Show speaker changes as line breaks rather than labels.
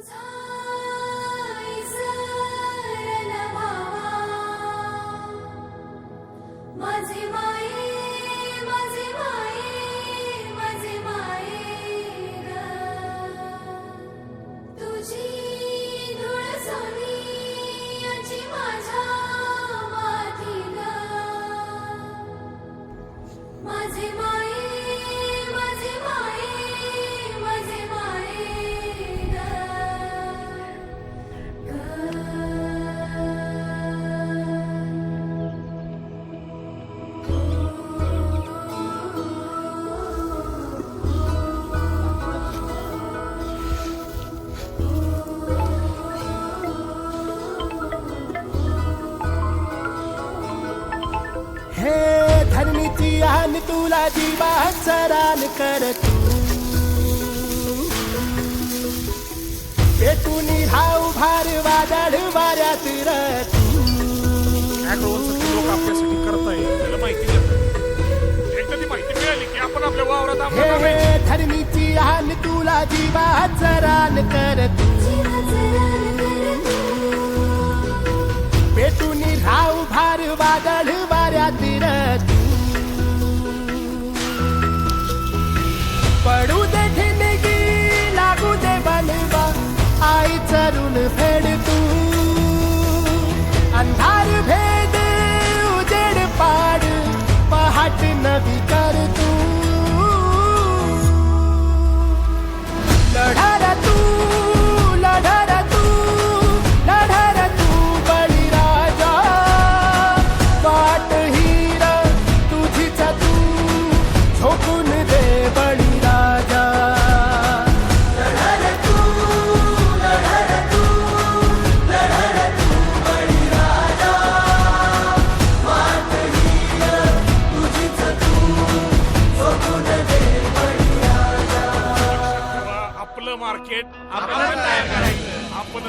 comes home.
हे धरणीची आन तुला जीवात सरान कर तू पेटून भार वादळ वाऱ्यात र तू
ऍग्रोवरसाठी लोक आपल्यासाठी करताय त्याला माहिती देतात एकदा ती माहिती मिळाली की आपण आपल्या वावरात
हे
आम्हाला
धरणीची आन तुला जीवात सरान कर तू पडू दे ठिणगी लागू दे बनवा आई चरून फेड तू. अंधार भेद उजेड पाड. पहाट नवी कर तू.
ആപ്പിൾ മാർക്കറ്റ് അപ്പം